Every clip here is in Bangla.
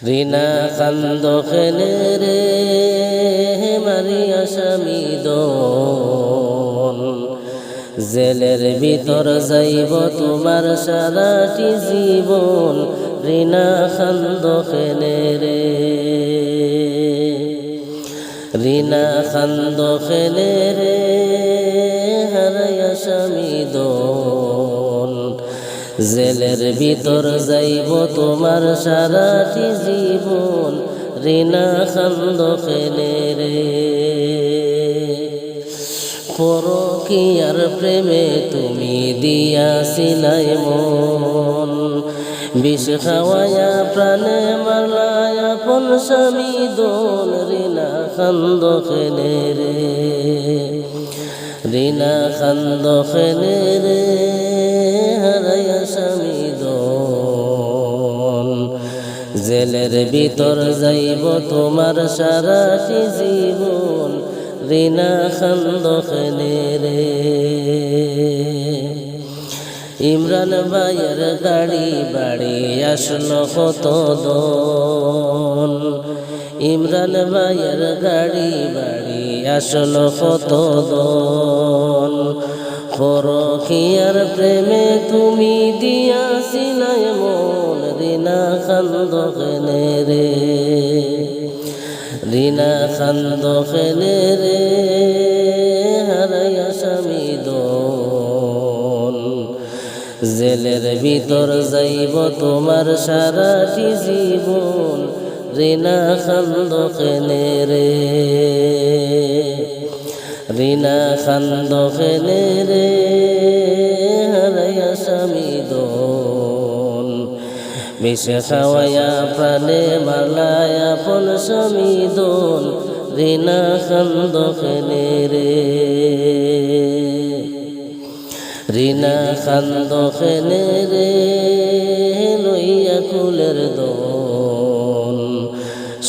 রিনা কান্দ খেলে রে মারিয়া স্বামী জেলের ভিতর যাইব তোমার সারাটি জীবন রিনা কান্দ খেলে রে রিনা কান্দ খেলে রে জেলের ভিতর যাইব তোমার সারাটি জীবন, রিনা খান্দ খেলে রে। পরকিয়ার প্রেমে তুমি দিয়াছিলাই মন, বিষ খাওয়ায়া প্রাণে মারলায় আপন স্বামী দোন রিনা খান্দ খেলে রে। রিনা খান্দ খেলে রে। জেলের ভিতর যাইব তোমার সারাটি জীবন, রিনা খান্দ খেলে রে। ইমরান ভাইয়ের গাড়ি, বাড়ি আসলো কত দন ইমরান ভাইয়ের গাড়ি, বাড়ি আসলো কত দন পরকিয়ার প্রেমে তুমি দিয়াছিলাই মন রিনা খান্দ খেলে রে। রিনা খান্দ খেলে রে, হারাইয়া স্বামী দোন। জেলের ভিতর যাইব তোমার সারাটি জীবন, রিনা খান্দ খেলে রে। রিনা খান্দ খেলে রে, হারাইয়া স্বামী দোন মিশে খাওয়াইয়া প্রাণে মারলায় আপন স্বামী দোন রিনা খান্দ খেলে রে। রিনা খান্দ খেলে রে, লইয়া কুলের দোন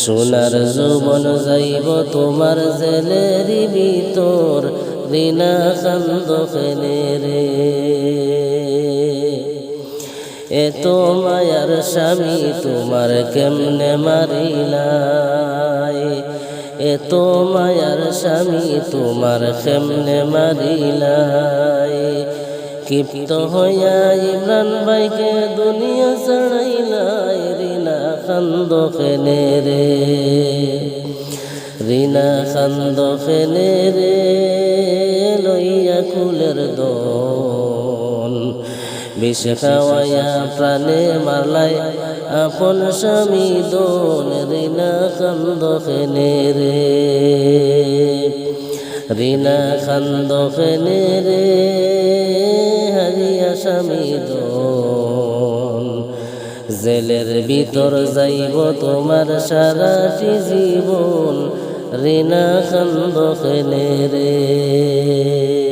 সোনার যৌবন যাইব তোমার জেলেরি ভিতর রিনা খান্দ খেলে রে। এত মায়ার স্বামী, তোমার কেমনে মারিলাই? এত মায়ার স্বামী, তোমার কেমনে মারিলাই? ক্ষিপ্ত হইয়া ইমরান ভাইকে দুনিয়া রিনা খান্দ খেলে রে। রিনা খান্দ খেলে রে, লইয়া কুলের দন বিষ খাওয়াইয়া প্রাণে মারলাই আপন স্বামী দোন, রিনা কান্দ খেলে রে। রিনা খান্দ খেলে রে, হারিয়া স্বামী দোন। জেলের ভিতর যাইব তোমার সারাটি জীবন রিনা খান্দ রে।